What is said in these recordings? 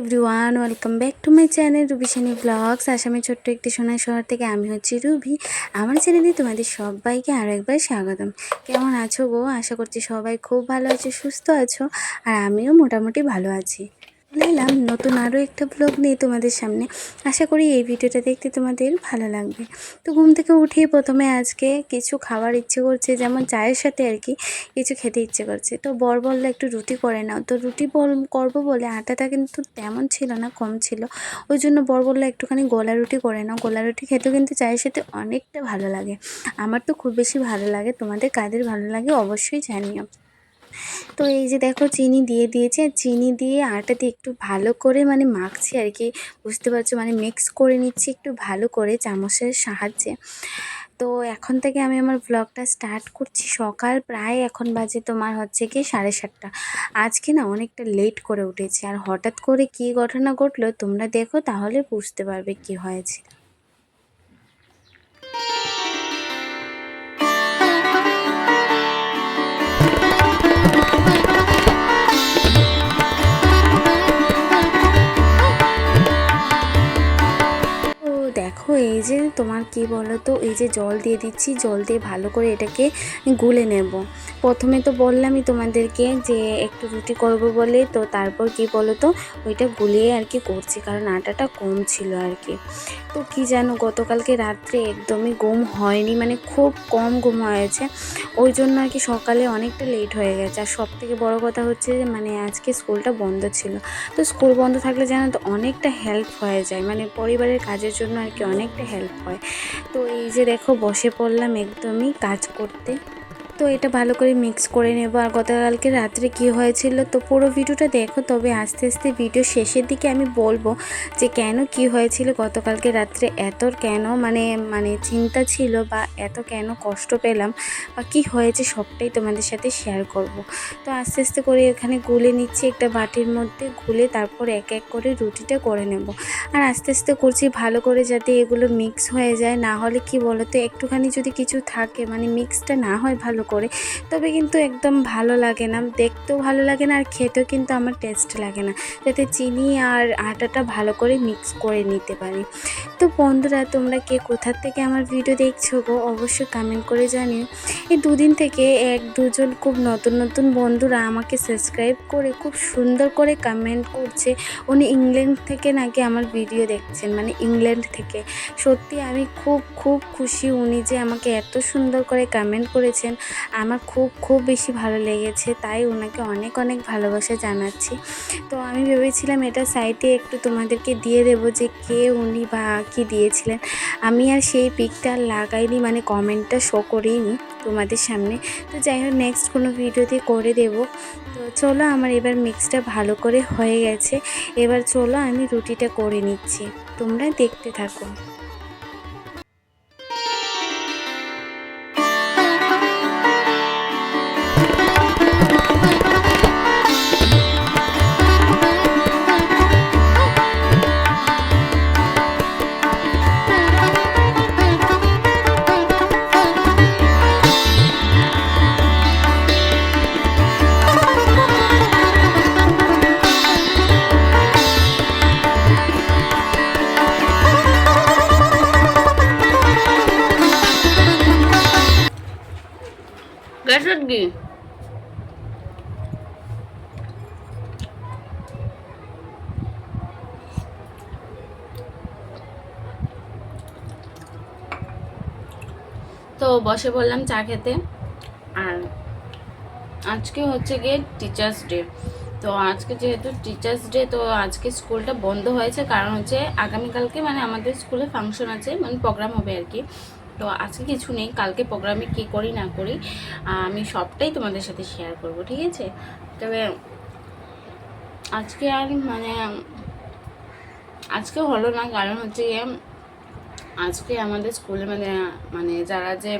Everyone welcome back to my channel Ruby Sunny vlogs আসামের ছোট্ট একটি সোনার শহর থেকে আমি হচ্ছি রুবি। আমার চ্যানেলে তোমাদের সবাইকে আরও একবার স্বাগতম। কেমন আছো গো? আশা করছি সবাই খুব ভালো আছো, সুস্থ আছো, আর আমিও মোটামুটি ভালো আছি। চলে এলাম নতুন আরও একটা ব্লগ নিয়ে তোমাদের সামনে। আশা করি এই ভিডিওটা দেখতে তোমাদের ভালো লাগবে। তো ঘুম থেকে উঠেই প্রথমে আজকে কিছু খাবার ইচ্ছে করছে, যেমন চায়ের সাথে আর কি কিছু খেতে ইচ্ছে করছে। তো বর বলল, একটু রুটি করে নাও। তো রুটি করব বলে আটাটা কিন্তু তেমন ছিল না, কম ছিল। ওই জন্য বর বলল, একটুখানি গোলা রুটি করে নাও। গোলা রুটি খেতেও কিন্তু চায়ের সাথে অনেকটা ভালো লাগে। আমার তো খুব বেশি ভালো লাগে, তোমাদের কাদের ভালো লাগে অবশ্যই জানিও। তো এই যে দেখো চিনি দিয়ে দিয়েছি, আর চিনি দিয়ে আটা দিয়ে একটু ভালো করে মানে মাখছি আর কি। বুঝতে পারছ মানে মিক্স করে নিচ্ছি একটু ভালো করে চামচের সাহায্যে। তো এখন থেকে আমি আমার ব্লগটা স্টার্ট করছি সকাল প্রায় এখন বাজে তোমার হচ্ছে কি সাড়ে সাতটা। আজকে না অনেকটা লেট করে উঠেছি, আর হঠাৎ করে কী ঘটনা ঘটলো তোমরা দেখো, তাহলে বুঝতে পারবে কি হয়েছে। এই যে তোমার কি বলো তো এই যে জল দিয়ে দিচ্ছি, জল দিয়ে ভালো করে এটাকে গুলে নেব। প্রথমে তো বললামই তোমাদেরকে যে একটু রুটি করব বলে, তো তারপর কি বলো তো ওইটা গুলিয়ে আর কি করছি, কারণ আটাটা কম ছিল আর কি। তো কি জানো, গতকালকে রাত্রে একদমই ঘুম হয়নি মানে খুব কম ঘুম হয়েছে। ওই জন্য আর কি সকালে অনেকটা লেট হয়ে গেছে। আর সব থেকে বড়ো কথা হচ্ছে যে মানে আজকে স্কুলটা বন্ধ ছিল। তো স্কুল বন্ধ থাকলে জানো তো, অনেকটা হেল্প হয়ে যায়। মানে পরিবারের কাজের জন্য আর কি অনেকটা হেল্প হয়। তো এই যে দেখো বসে পড়লাম একদমই কাজ করতে। তো এটা ভালো করে মিক্স করে নেব। আর গতকালকে রাত্রে কি হয়েছিল তো পুরো ভিডিওটা দেখো, তবে আস্তে আস্তে ভিডিও শেষের দিকে আমি বলব যে কেন কি হয়েছিল, গতকালকে রাত্রে এত কেন মানে মানে চিন্তা ছিল বা এত কেন কষ্ট পেলাম বা কি হয়েছে সবটাই তোমাদের সাথে শেয়ার করব। তো আস্তে আস্তে করে এখানে গুলে নিচ্ছি একটা বাটির মধ্যে, গুলে তারপর এক এক করে রুটিটা করে নেব। আর আস্তে আস্তে করছি ভালো করে যাতে এগুলো মিক্স হয়ে যায়, না হলে কি বলো তো একটুখানি যদি কিছু থাকে মানে মিক্সটা না হয় ভালো করে, তবে কিন্তু একদম ভালো লাগে না। দেখতেও ভালো লাগে না আর খেতেও কিন্তু আমার টেস্ট লাগে না। যাতে চিনি আর আটাটা ভালো করে মিক্স করে নিতে পারি। তো বন্ধুরা, তোমরা কে কোথার থেকে আমার ভিডিও দেখছ গো? অবশ্যই কমেন্ট করে জানিও। এই দুদিন থেকে এক দুজন খুব নতুন নতুন বন্ধুরা আমাকে সাবস্ক্রাইব করে খুব সুন্দর করে কমেন্ট করছে। উনি ইংল্যান্ড থেকে নাকি আমার ভিডিও দেখছেন মানে ইংল্যান্ড থেকে। সত্যি আমি খুব খুব খুশি উনি যে আমাকে এত সুন্দর করে কমেন্ট করেছেন। আমার খুব খুব বেশি ভালো লেগেছে, তাই ওনাকে অনেক অনেক ভালোবাসা জানাচ্ছি। তো আমি ভেবেছিলাম এটা সাইটে একটু তোমাদেরকে দিয়ে দেবো যে কে উনি বা কি দিয়েছিলেন। আমি আর সেই পিকটা লাগাইনি মানে কমেন্টটা শো করিনি তোমাদের সামনে। তো যাই হোক নেক্সট কোনো ভিডিওতে করে দেব। তো চলো আমার এবার মিক্সটা ভালো করে হয়ে গেছে। এবার চলো আমি রুটিটা করে নিচ্ছি। তোমরা দেখতে থাকো। তো বসে বললাম চা খেতে। আর আজকে হচ্ছে গিয়ে টিচার্স ডে তো আজকে যেহেতু টিচার্স ডে তো আজকে স্কুলটা বন্ধ হয়েছে। কারণ হচ্ছে আগামীকালকে মানে আমাদের স্কুলে ফাংশন আছে মানে প্রোগ্রাম হবে আর কি। তো আজকে কিছু নেই, কালকে প্রোগ্রামে কী করি, না করি, আমি সবটাই তোমাদের সাথে শেয়ার করব, ঠিক আছে? তবে আজকে আর মানে আজকে হলো না, কারণ হচ্ছে আজকে আমাদের স্কুলে মানে মানে যারা যে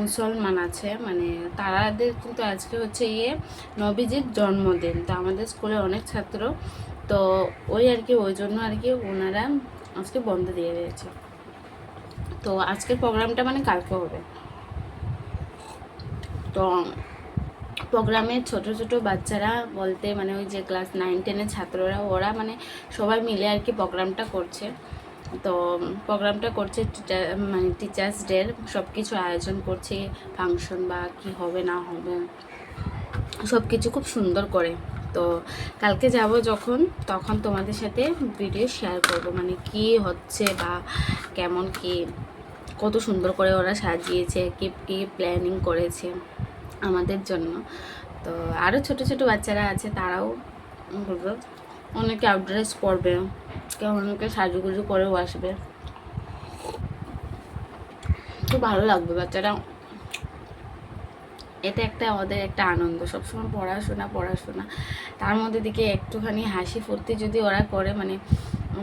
মুসলমান আছে মানে তারাদের কিন্তু আজকে হচ্ছে ইয়ে নবীজির জন্মদিন। তো আমাদের স্কুলে অনেক ছাত্র, তো ওই আর কি, ওই জন্য আর কি ওনারা আজকে বন্ধ দিয়ে দিয়েছে। তো আজকের প্রোগ্রামটা মানে কালকে হবে। তো প্রোগ্রামে ছোট ছোট বাচ্চারা বলতে মানে ওই যে ক্লাস নাইন টেনের ছাত্ররা, ওরা মানে সবাই মিলে আর কি প্রোগ্রামটা করছে। তো প্রোগ্রামটা করছে মানে টিচার্স ডের সব কিছু আয়োজন করছে ফাংশন বা কি হবে, না হবে সব কিছু খুব সুন্দর করে। তো কালকে যাব যখন, তখন তোমাদের সাথে ভিডিও শেয়ার করব মানে কি হচ্ছে বা কেমন কি, কত সুন্দর করে ওরা সাজিয়েছে, কি কি প্ল্যানিং করেছে আমাদের জন্য। তো আরও ছোট ছোট বাচ্চারা আছে, তারাও বলব, অনেকে আউটড্রেস পরবে কেউ সাজু সাজুগুজু করেও আসবে। খুব ভালো লাগবে বাচ্চারা এটা একটা আমাদের একটা আনন্দ। সবসময় পড়াশোনা পড়াশোনা। তার মধ্যে দিকে একটুখানি হাসি ফুর্তি যদি ওরা করে মানে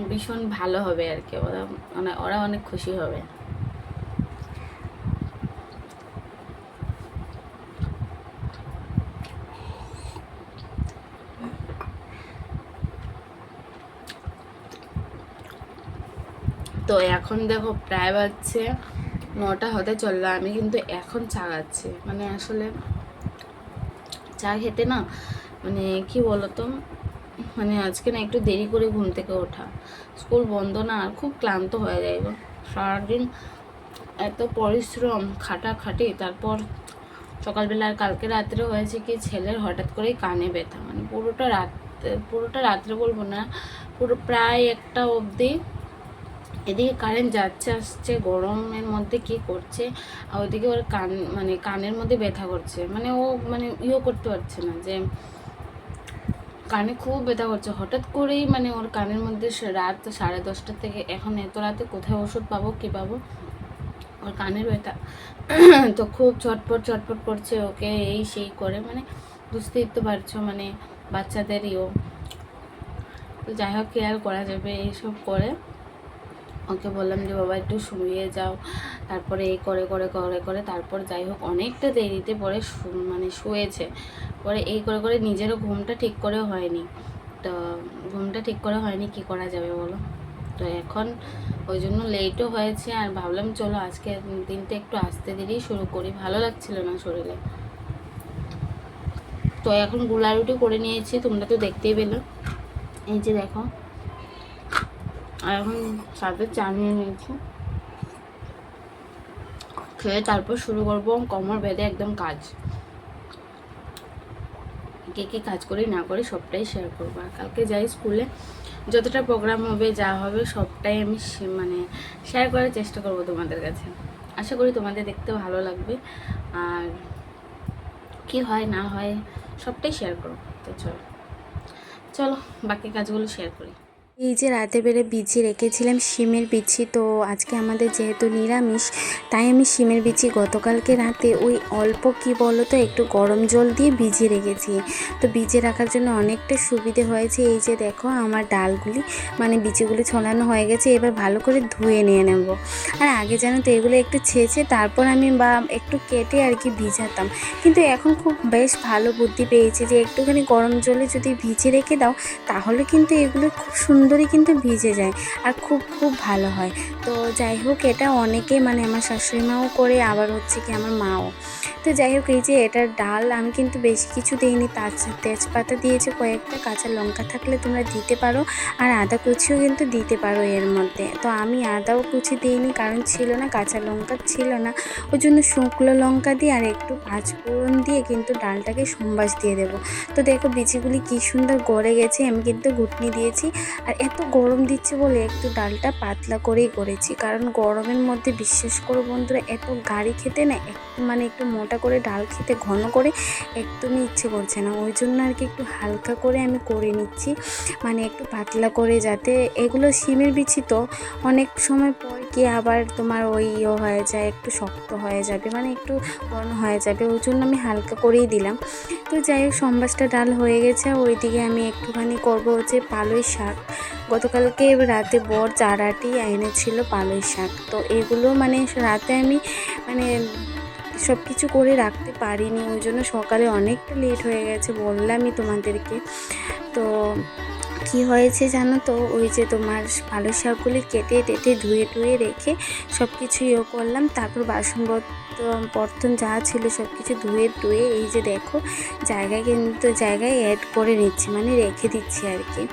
ভীষণ ভালো হবে আর কি। ওরা মানে ওরা অনেক খুশি হবে। তো এখন দেখো প্রায় বাজছে নটা হতে চলল, আমি কিন্তু এখন চা খাচ্ছি মানে আসলে চা খেতে না মানে কি বলতো মানে আজকে না একটু দেরি করে ঘুম থেকে ওঠা। স্কুল বন্ধ না, আর খুব ক্লান্ত হয়ে যায় গো। সারাদিন এত পরিশ্রম খাটাখাটি, তারপর সকালবেলা আর কালকে রাত্রে হয়েছে কি, ছেলের হঠাৎ করেই কানে ব্যথা। মানে পুরোটা রাত, পুরোটা রাত্রে বলব না, পুরো প্রায় একটা অবধি এদিকে কারেন্ট যাচ্ছে, আসছে, গরমের মধ্যে কি করছে, আর ওদিকে ওর কান মানে কানের মধ্যে ব্যথা করছে। মানে ও মানে ইয়ে করতে পারছে না যে কানে খুব ব্যথা করছে। হঠাৎ করেই মানে ওর কানের মধ্যে রাত সাড়ে দশটা থেকে, এখন এত রাতে কোথায় ওষুধ পাবো, কী পাবো? ওর কানের ব্যথা। তো খুব চটপট চটপট করছে ওকে, এই সেই করে। মানে বুঝতেই তো পারছ মানে বাচ্চাদেরইও তো যাই হোক কেয়ার করা যাবে, এইসব করে। ওকে বললাম যে, বাবা, একটু শুয়ে যাও। তারপরে এই করে করে করে করে, তারপর যাই হোক, অনেকটা দেরিতে পরে মানে শুয়েছে। পরে এই করে করে নিজেরও ঘুমটা ঠিক করে হয়নি। তো ঘুমটা ঠিক করে হয়নি, কি করা যাবে বলো? তো এখন ওই জন্য লেটও হয়েছে, আর ভাবলাম চলো আজকে দিনটা একটু আসতে দেরি শুরু করি। ভালো লাগছিল না শরীরে। তো এখনগুলা রুটি করে নিয়েছি, তোমরা তো দেখতেই পেল। এই যে দেখো আর এখন সাথে চা নিয়ে নিয়েছি। খেয়ে তারপর শুরু করব কমর বেঁধে একদম কাজ। কে কে কাজ করি না করি সবটাই শেয়ার করব। আর কালকে যাই স্কুলে যতটা প্রোগ্রাম হবে, যা হবে, সবটাই আমি মানে শেয়ার করার চেষ্টা করব তোমাদের কাছে। আশা করি তোমাদের দেখতে ভালো লাগবে। আর কি হয়, না হয়, সবটাই শেয়ার করব। তো চলো চলো, বাকি কাজগুলো শেয়ার করি। এই যে রাতে বেড়ে বিচি রেখেছিলাম শিমের বিচি, তো আজকে আমাদের যেহেতু নিরামিষ, তাই আমি শিমের বিচি গতকালকে রাতে ওই অল্প কি বলো তো একটু গরম জল দিয়ে ভিজিয়ে রেখেছি। তো ভিজিয়ে রাখার জন্য অনেকটা সুবিধে হয়েছে। এই যে দেখো আমার ডালগুলি মানে বিচিগুলি ছড়ানো হয়ে গেছে, এবার ভালো করে ধুয়ে নিয়ে নেব। আর আগে জানো তো এগুলো একটু ছেঁচে তারপর আমি বা একটু কেটে আর কি ভিজাতাম। কিন্তু এখন খুব বেশ ভালো বুদ্ধি পেয়েছি যে একটুখানি গরম জলে যদি ভিজিয়ে রেখে দাও, তাহলে কিন্তু এগুলো খুব সুন্দরই কিন্তু ভিজে যায় আর খুব খুব ভালো হয়। তো যাই হোক, এটা অনেকে মানে আমার শাশুড়ি মাও করে, আবার হচ্ছে কি আমার মাও। তো যাই হোক, এই যে এটার ডাল, আমি কিন্তু বেশি কিছু দিইনি। তাজ তেজপাতা দিয়েছি কয়েকটা, কাঁচা লঙ্কা থাকলে তোমরা দিতে পারো, আর আদা কুচিও কিন্তু দিতে পারো এর মধ্যে। তো আমি আদাও কুচি দিইনি, কারণ ছিল না, কাঁচা লঙ্কা ছিল না। ওই জন্য শুকনো লঙ্কা দিয়ে আর একটু পাঁচফোড়ন দিয়ে কিন্তু ডালটাকে সম্বাস দিয়ে দেবো। তো দেখো বিচিগুলি কী সুন্দর গড়ে গেছে, আমি কিন্তু ঘুটনি দিয়েছি। আর এত গরম দিচ্ছে বলে একটু ডালটা পাতলা করেই করেছি। কারণ গরমের মধ্যে, বিশ্বাস করো বন্ধুরা, এত গাড়ি খেতে না মানে একটু মোটা করে ডাল খেতে ঘন করে একদমই ইচ্ছে করছে না। ওই জন্য আর কি একটু হালকা করে আমি করে নিচ্ছি। মানে একটু পাতলা করে যাতে এগুলো শিমের বিচি তো অনেক সময় পর কি আবার তোমার ওই ইয়ে হয়ে যায়, একটু শক্ত হয়ে যাবে মানে একটু ঘন হয়ে যাবে, ওই জন্য আমি হালকা করেই দিলাম। তো যাই হোক, সম্বাসটা ডাল হয়ে গেছে। ওইদিকে আমি একটুখানি করব হচ্ছে পালই শাক। গতকালকে রাতে বর চারাটি এনেছিল পালই শাক। তো এগুলো মানে রাতে আমি মানে সব কিছু করে রাখতে পারিনি, ওই জন্য সকালে অনেকটা লেট হয়ে গেছে বললামই তোমাদেরকে। তো কি হয়েছে জানো তো? ওই যে তোমার পালং শাকগুলি কেটে টেটে ধুয়ে টুয়ে রেখে সব কিছু ইয়ে করলাম, তারপর বাসন তো প্রথম যা ছিল সব কিছু ধুয়ে ধুয়ে এই যে দেখো, জায়গায় কিন্তু জায়গায় অ্যাড করে নিচ্ছি মানে রেখে দিচ্ছি আর কি।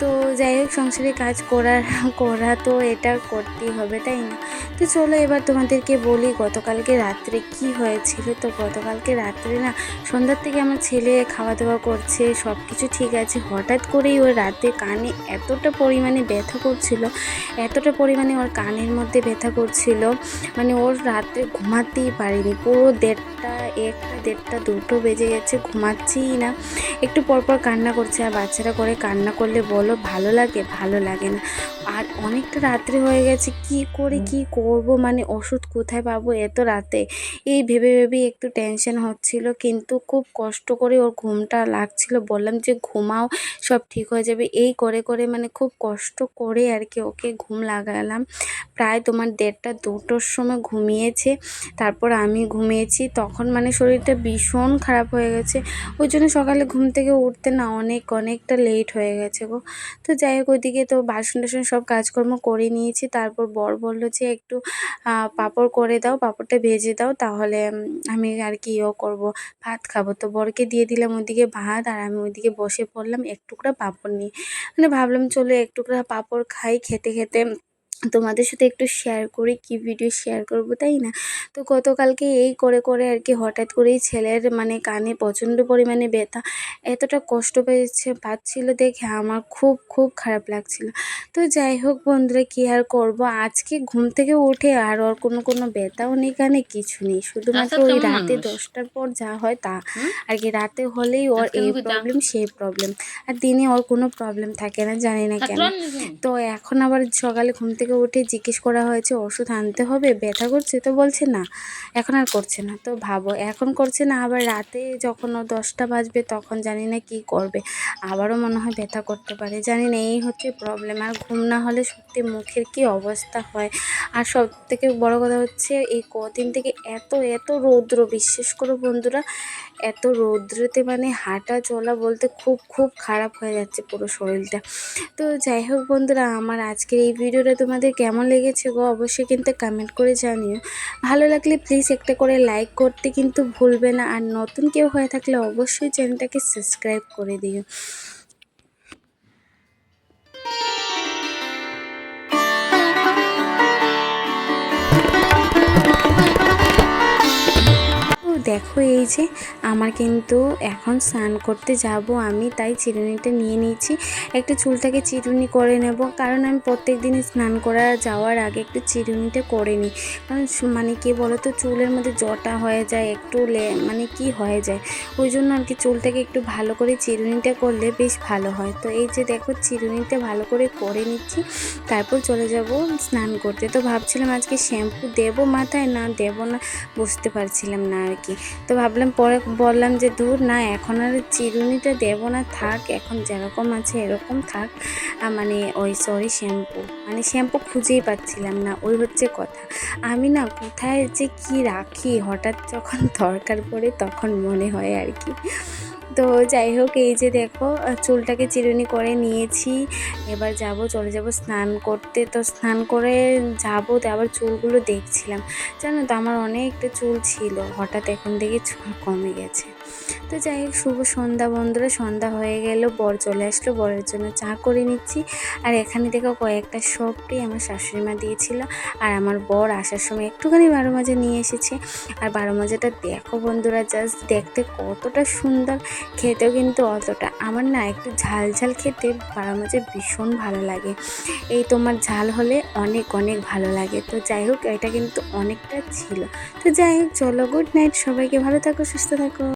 তো যাই হোক সংসারে কাজ করার করা তো এটা করতেই হবে, তাই না? তো চলো এবার তোমাদেরকে বলি গতকালকে রাত্রে কি হয়েছিল। তো গতকালকে রাত্রে না, সন্ধ্যার থেকে আমার ছেলে খাওয়া দাওয়া করছে সব কিছু ঠিক আছে। হঠাৎ করেই ওর রাতে কানে এতটা পরিমাণে ব্যথা করছিল, এতটা পরিমাণে ওর কানের মধ্যে ব্যথা করছিল মানে ওর রাতে রাত্রে ঘুমাতেই পারিনি। পুরো দেড়টা, একটা দেড়টা, দুটো বেজে গেছে, ঘুমাচ্ছিই না। একটু পরপর কান্না করছে, আর বাচ্চারা করে কান্না করলে বলো ভালো লাগে? ভালো লাগে না। আর অনেকটা রাত্রে হয়ে গেছে কি করে কি করব? মানে ওষুধ কোথায় পাবো এত রাতে? এই ভেবে ভেবে একটু টেনশন হচ্ছিল কিন্তু খুব কষ্ট করে ওর ঘুমটা লাগছিল। বললাম যে ঘুমাও সব ঠিক হয়ে যাবে। এই করে করে মানে খুব কষ্ট করে আর কি ওকে ঘুম লাগালাম। প্রায় তোমার দেড়টা দুটোর সময় ঘুমিয়েছে। তারপর আমি ঘুমিয়েছি। তখন মানে শরীরটা ভীষণ খারাপ হয়ে গেছে। ওই জন্য সকালে ঘুম থেকে উঠতে না অনেক অনেকটা লেট হয়ে গেছে গো। তো যাই হোক ওইদিকে তো বাসন টাসন সব কাজকর্ম করে নিয়েছি। তারপর বর বলল যে, একটু পাঁপড় করে দাও, পাঁপড়টা ভেজে দাও, তাহলে আমি আর কি ইয়ে করব। ভাত খাব। তো বরকে দিয়ে দিলাম ওইদিকে ভাত, আর আমি ওইদিকে বসে পড়লাম একটুকরা পাঁপড় নিয়ে। মানে ভাবলাম, চলো একটুকরা পাঁপড় খাই, খেতে খেতে তোমাদের সাথে একটু শেয়ার করি কি ভিডিও শেয়ার করব তাই না? তো গতকালকে এই করে করে আর কি হঠাৎ করেই ছেলের মানে কানে প্রচণ্ড পরিমাণে ব্যথা এতটা কষ্ট পেয়েছে পাচ্ছিল দেখে আমার খুব খুব খারাপ লাগছিল। তো যাই হোক বন্ধুরা কী আর করব? আজকে ঘুম থেকে উঠে আর ওর কোনো কোনো ব্যথাও নেই কানে কিছু নেই। শুধুমাত্র ওই রাতে দশটার পর যা হয় তা। আর কি রাতে হলেই ওর এই প্রবলেম সেই প্রবলেম আর দিনে ওর কোনো প্রবলেম থাকে না জানি না কেন। তো এখন আবার সকালে ঘুম থেকে উঠে জিজ্ঞেস করা হয়েছে, ওষুধ আনতে হবে? ব্যথা করছে? তো বলছে, না, এখন আর করছে না। তো ভাবো, এখন করছে না, আবার রাতে যখন ও দশটা বাজবে তখন জানি না কি করবে। আবারও মনে হয় ব্যথা করতে পারে। জানি না, এই হচ্ছে প্রবলেম আর ঘুম না হলে সত্যি মুখের কি অবস্থা হয়? আর সব থেকে বড় কথা হচ্ছে, এই কদিন থেকে এত এত রৌদ্র বিশ্বাস করো বন্ধুরা, এত রৌদ্রতে মানে হাঁটা চলা বলতে খুব খুব খারাপ হয়ে যাচ্ছে পুরো শরীরটা। তো যাই হোক বন্ধুরা, আমার আজকের এই ভিডিওটা তোমাদের কেমন লেগেছে গো? অবশ্যই কিন্তু কমেন্ট করে জানিও। ভালো লাগলে প্লিজ একটা করে লাইক করতে কিন্তু ভুলবে না। আর নতুন কেউ হয়ে থাকলে অবশ্যই চ্যানেলটাকে সাবস্ক্রাইব করে দিও। দেখো এই যে আমার কিন্তু এখন স্নান করতে যাব আমি, তাই চিরুনিটা নিয়ে নিয়েছি। একটু চুলটাকে চিরুনি করে নেব, কারণ আমি প্রত্যেক দিন স্নান করা যাওয়ার আগে একটু চিরুনিটা করে নিই। কারণ মানে কি বলো তো চুলের মধ্যে জটা হয়ে যায়, একটু মানে কি হয়ে যায়, ওই জন্য আর কি চুলটাকে একটু ভালো করে চিরুনিটা করলে বেশ ভালো হয়। তো এই যে দেখো চিরুনিটা ভালো করে করে নিচ্ছি, তারপর চলে যাব স্নান করতে। তো ভাবছিলাম আজকে শ্যাম্পু দেবো মাথায়, না দেবো না বুঝতে পারছিলাম না আর কি। তো ভাবলাম পরে বললাম যে, দূর না, এখন আর চিরুনিটা দেবো না, থাক, এখন যেরকম আছে এরকম থাক। মানে ওই সরি শ্যাম্পু। মানে শ্যাম্পু খুঁজেই পাচ্ছিলাম না, ওই হচ্ছে কথা। আমি না কোথায় যে কি রাখি, হঠাৎ যখন দরকার পড়ে তখন মনে হয় আর কি। তো যাই হোক, এই যে দেখো চুলটাকে চিরুনি করে নিয়েছি। এবার যাব, চলে যাব স্নান করতে। তো স্নান করে যাব, তো আবার চুলগুলো দেখছিলাম। জানো তো, আমার অনেকটা চুল ছিল। হঠাৎ এখন দেখি চুল কমে গেছে। তো যাই হোক, শুভ সন্ধ্যা বন্ধুরা। সন্ধ্যা হয়ে গেল, বর চলে আসলো। বরের জন্য চা করে নিচ্ছি। আর এখানে দেখো কয়েকটা সবটাই আমার শাশুড়ি মা দিয়েছিল। আর আমার বর আসার সময় একটুখানি বারো মাজা নিয়ে এসেছে। আর বারো মাজাটা দেখো বন্ধুরা জাস্ট দেখতে কতটা সুন্দর। খেতেও কিন্তু অতটা। আমার না একটু ঝাল ঝাল খেতে বারো মাজা ভীষণ ভালো লাগে। এই তোমার ঝাল হলে অনেক অনেক ভালো লাগে। তো যাই হোক, এটা কিন্তু অনেকটা ছিল। তো যাই হোক, চলো গুড নাইট সবাইকে ভালো থাকো, সুস্থ থাকো।